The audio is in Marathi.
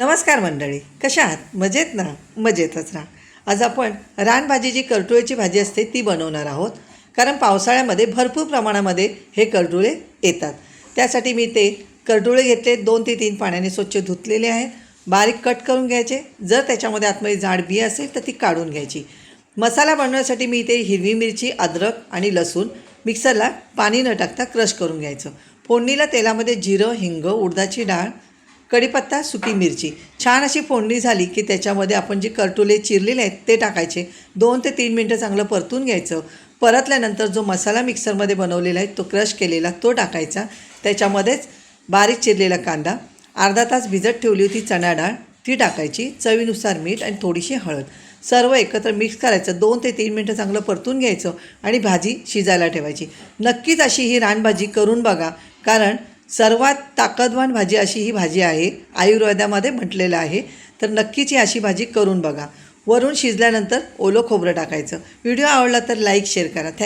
नमस्कार मंडळी कशा आहात? मजेत ना? मजेतच राहा आज आपण रानभाजी जी करटुळेची भाजी असते ती बनवणार आहोत. कारण पावसाळ्यामध्ये भरपूर प्रमाणामध्ये हे करडुळे येतात. त्यासाठी मी ते करडुळे घेतले दोन ते तीन पाण्याने स्वच्छ धुतलेले आहेत. बारीक कट करून घ्यायचे. जर त्याच्यामध्ये आतमध्ये जाड बी असेल तर ती काढून घ्यायची. मसाला बनवण्यासाठी मी इथे हिरवी मिरची अद्रक आणि लसूण मिक्सरला पाणी न टाकता क्रश करून घ्यायचं. फोडणीला तेलामध्ये जिरं हिंग उडदाची डाळ कढीपत्ता सुकी मिरची. छान अशी फोडणी झाली की त्याच्यामध्ये आपण जे करटुले चिरलेले आहेत ते टाकायचे. दोन ते तीन मिनटं चांगलं परतून घ्यायचं. परतल्यानंतर जो मसाला मिक्सरमध्ये बनवलेला आहे तो क्रश केलेला तो टाकायचा. त्याच्यामध्येच बारीक चिरलेला कांदा अर्धा तास भिजत ठेवली होती चणा डाळ ती टाकायची. चवीनुसार मीठ आणि थोडीशी हळद. सर्व एकत्र मिक्स करायचं. दोन ते तीन मिनटं चांगलं परतून घ्यायचं आणि भाजी शिजायला ठेवायची. नक्कीच अशी ही रानभाजी करून बघा कारण सर्वात ताकदवान भाजी अशी ही भाजी आहे. आयुर्वेदामध्ये म्हटलेलं आहे. तर नक्कीच ही अशी भाजी करून बघा. वरून शिजल्यानंतर ओलं खोबरं टाकायचं. व्हिडिओ आवडला तर लाईक शेअर करा. थँक